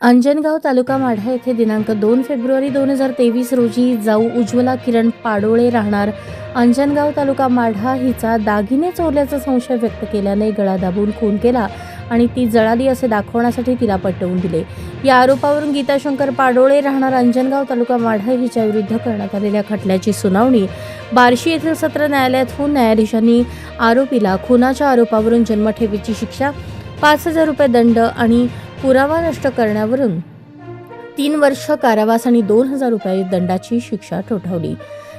अंजनगाव तालुका माढा येथे दिनांक दोन फेब्रुवारी दोन हजार तेवीस रोजी जाऊ उज्ज्वला किरण पाडोळे राहणार. अंजनगाव तालुका माढा हिचा दागिने चोरल्याचा संशय व्यक्त केल्याने गळा दाबून खून केला आणि ती जळाली असे दाखवण्यासाठी तिला पटवून दिले. या आरोपावरून गीताशंकर पाडोळे राहणार अंजनगाव तालुका माढा हिच्या विरुद्ध करण्यात आलेल्या खटल्याची सुनावणी. बार्शी येथील सत्र न्यायालयात होऊन न्यायाधीशांनी आरोपीला खुनाच्या आरोपावरून जन्मठेवीची शिक्षा पाच हजार रुपये दंड आणि पुरावा नष्ट करण्यावरून तीन वर्ष कारावास आणि दोन हजार रुपये दंडाची शिक्षा ठोठावली.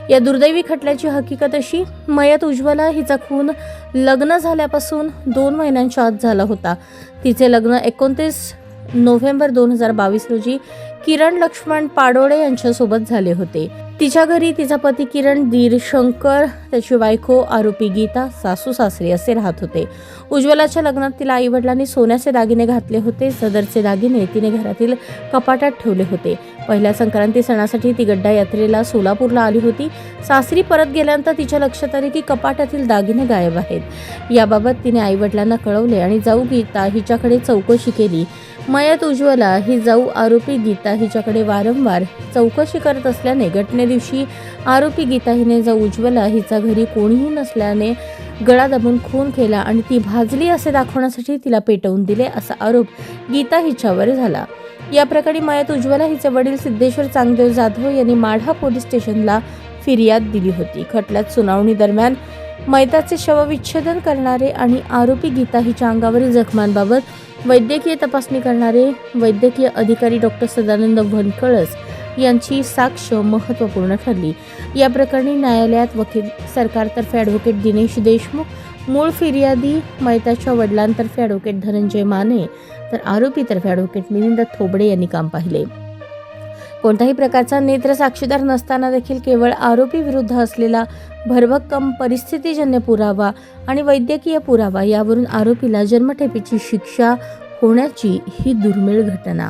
या दुर्दैवी खटल्याची हकीकत अशी मयत उज्ज्वला हिचा खून लग्न झाल्यापासून दोन महिन्यांच्या आत झाला होता. तिचे लग्न एकोणतीस नोव्हेंबर दोन हजार बावीस रोजी किरण लक्ष्मण पाडोळे यांच्यासोबत झाले होते. तिच्या घरी तिचा पती किरण दीरशंकर त्याची बायको आरोपी गीता सासू सासरी असे राहत होते. उज्ज्वलाच्या लग्नात तिला आईवडिलांनी सोन्याचे दागिने घातले होते. सदरचे दागिने तिने घरातील कपाटात ठेवले होते. पहिल्या संक्रांती सणासाठी ती गड्डा यात्रेला सोलापूरला आली होती. सासरी परत गेल्यानंतर तिच्या लक्षात आले की कपाटातील दागिने गायब आहेत. याबाबत तिने आईवडिलांना कळवले आणि जाऊ गीता हिच्याकडे चौकशी केली. मयत उज्ज्वला ही जाऊ आरोपी गीता हिच्याकडे वारंवार चौकशी करत असल्याने दिवशी आरोपी गीता हिने जा उज्ज्वला हिचा घरी कोणीही नसल्याने गळा दाबून खून केला आणि ती भाजली असे दाखवण्यासाठी तिला पेटवून दिले असा आरोप गीता हिच्यावर झाला. या प्रकरणी मयत उज्ज्वला हिचे वडील सिद्धेश्वर चांगदेव जाधव यांनी माढा पोलीस स्टेशनला फिर्याद दिली होती. खटल्यात सुनावणी दरम्यान मैताचे शवविच्छेदन करणारे आणि आरोपी गीता हिच्या अंगावरील जखमांबाबत वैद्यकीय तपासणी करणारे वैद्यकीय अधिकारी डॉक्टर सदानंद वनकळस यांची साक्ष महत्त्वपूर्ण ठरली. या प्रकरणी न्यायालयात वकील सरकारतर्फे ॲडव्होकेट दिनेश देशमुख मूळ फिर्यादी मैताच्या वडिलांतर्फे ॲडव्होकेट धनंजय माने तर आरोपीतर्फे ॲडव्होकेट मिलिंद थोबडे यांनी काम पाहिले. कोणत्याही प्रकारचा नेत्र साक्षीदार नसताना देखील केवळ आरोपी विरुद्ध असलेला भरभक्कम परिस्थितीजन्य पुरावा आणि वैद्यकीय पुरावा यावरून आरोपीला जन्मठेपेची शिक्षा होण्याची ही दुर्मिळ घटना.